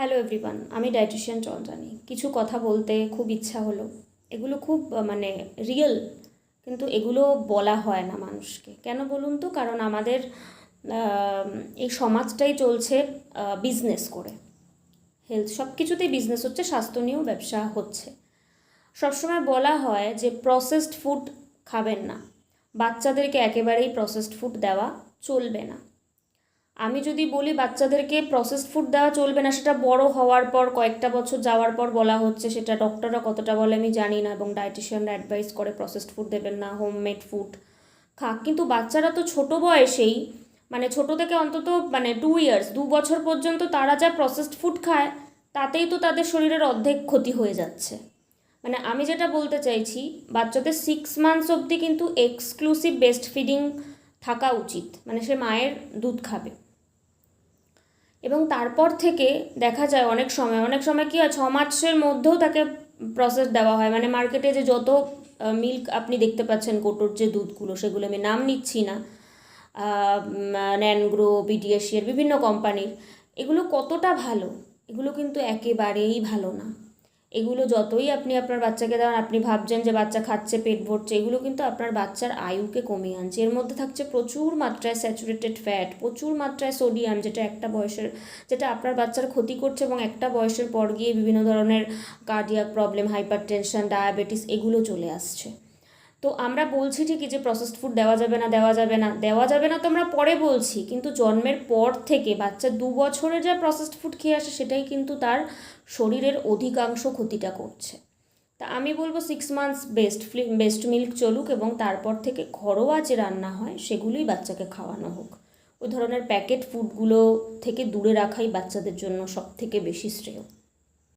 Hello everyone আমি dietitian Chandrani কিছু কথা বলতে খুব ইচ্ছা হলো। এগুলো খুব মানে রিয়েল কিন্তু এগুলো বলা হয় না মানুষকে। কেন বলুন তো? কারণ আমাদের এই সমাজটাই চলছে বিজনেস করে। হেলথ সব কিছুতেই বিজনেস হচ্ছে, স্বাস্থ্য নিয়েও ব্যবসা হচ্ছে। সবসময় বলা হয় যে প্রসেসড ফুড খাবেন না। বাচ্চাদেরকে একেবারেই প্রসেসড ফুড দেওয়া চলবে না। আমি যদি বলি বাচ্চাদেরকে প্রসেসড ফুড দেওয়া চলবে না, সেটা বড় হওয়ার পর, কয়েকটা বছর যাওয়ার পর বলা হচ্ছে সেটা ডক্টররা কতটা বলে আমি জানি না এবং ডায়েটিশিয়ানরা অ্যাডভাইস করে প্রসেসড ফুড দেবেন না হোমমেড ফুড খাক। কিন্তু বাচ্চারা তো ছোট বয়সেই মানে ছোট থেকে অন্তত মানে টু ইয়ার্স দু বছর পর্যন্ত তারা যা প্রসেসড ফুড খায়, তাতেই তো তাদের শরীরের অর্ধেক ক্ষতি হয়ে যাচ্ছে। মানে আমি যেটা বলতে চাইছি, বাচ্চাদের সিক্স মান্থস অবধি কিন্তু এক্সক্লুসিভ বেস্ট ফিডিং থাকা উচিত। মানে সে মায়ের দুধ খাবে। এবং তারপর থেকে দেখা যায় অনেক সময় অনেক সময় কী হয় ছ মাসের মধ্যেও তাকে প্রসেস দেওয়া হয়। মানে মার্কেটে যে যত মিল্ক আপনি দেখতে পাচ্ছেন, কোটোর যে দুধগুলো, সেগুলো আমি নাম নিচ্ছি না। ন্যানগ্রো বিডিএসিয়ার বিভিন্ন কোম্পানির এগুলো কতটা ভালো? এগুলো কিন্তু একেবারেই ভালো না। এগুলো যতই আপনি আপনার বাচ্চাকে দেন, আপনি ভাবছেন যে বাচ্চা খাচ্ছে, পেট ভরছে, এগুলো কিন্তু আপনার বাচ্চার আয়ুকে কমিয়ে আনছে। এর মধ্যে থাকছে প্রচুর মাত্রায় স্যাচুরেটেড ফ্যাট প্রচুর মাত্রায় সোডিয়াম যেটা একটা বয়সের, যেটা আপনার বাচ্চার ক্ষতি করছে এবং একটা বয়সের পর গিয়ে বিভিন্ন ধরনের cardiac problem hypertension diabetes এগুলো চলে আসছে। তো আমরা বলছি ঠিকই যে প্রসেসড ফুড দেওয়া যাবে না, দেওয়া যাবে না। দেওয়া যাবে না তো আমরা পরে বলছি, কিন্তু জন্মের পর থেকে বাচ্চা দু বছরে যা প্রসেসড ফুড খেয়ে আসে সেটাই কিন্তু তার শরীরের অধিকাংশ ক্ষতিটা করছে। তা আমি বলব সিক্স মান্থস বেস্ট ফ্লি বেস্ট মিল্ক চলুক এবং তারপর থেকে ঘরোয়া যে রান্না হয় সেগুলোই বাচ্চাকে খাওয়ানো হোক। ওই ধরনের প্যাকেট ফুডগুলো থেকে দূরে রাখাই বাচ্চাদের জন্য সব থেকে বেশি শ্রেয়।